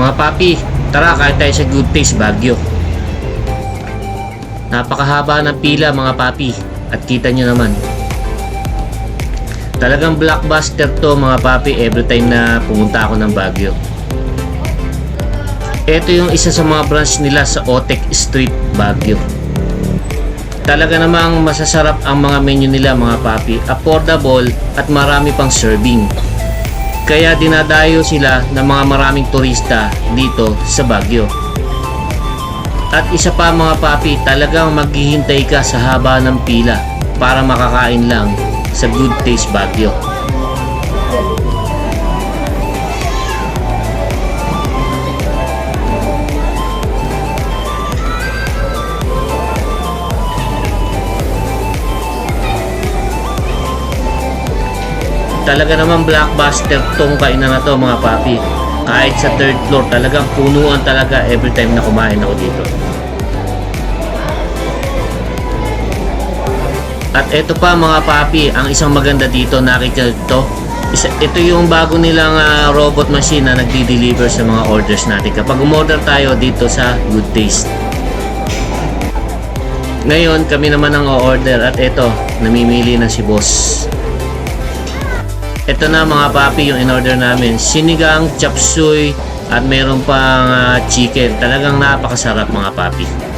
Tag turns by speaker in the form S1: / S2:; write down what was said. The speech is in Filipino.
S1: Mga papi, tara kahit tayo sa Good Taste Baguio. Napakahaba ng pila mga papi at kita nyo naman. Talagang blockbuster to mga papi every time na pumunta ako ng Baguio. Ito yung isa sa mga branch nila sa Otec Street, Baguio. Talaga namang masasarap ang mga menu nila mga papi, affordable at marami pang serving. Kaya dinadayo sila ng mga maraming turista dito sa Baguio. At isa pa mga papi, talagang maghihintay ka sa haba ng pila para makakain lang sa Good Taste Baguio. Talaga naman blockbuster tong kainan na to mga papi. Kahit sa third floor talagang punuan talaga every time na kumain ako dito. At ito pa mga papi, ang isang maganda dito nakikita ito. Isa, ito yung bago nilang ah, robot machine na nagdi-deliver sa mga orders natin. Kapag umorder tayo dito sa Good Taste. Ngayon, kami naman ang o-order at ito, namimili na si boss. Ito na mga papi yung in-order namin. Sinigang, chop suey, at meron pang ah, chicken. Talagang napakasarap mga papi.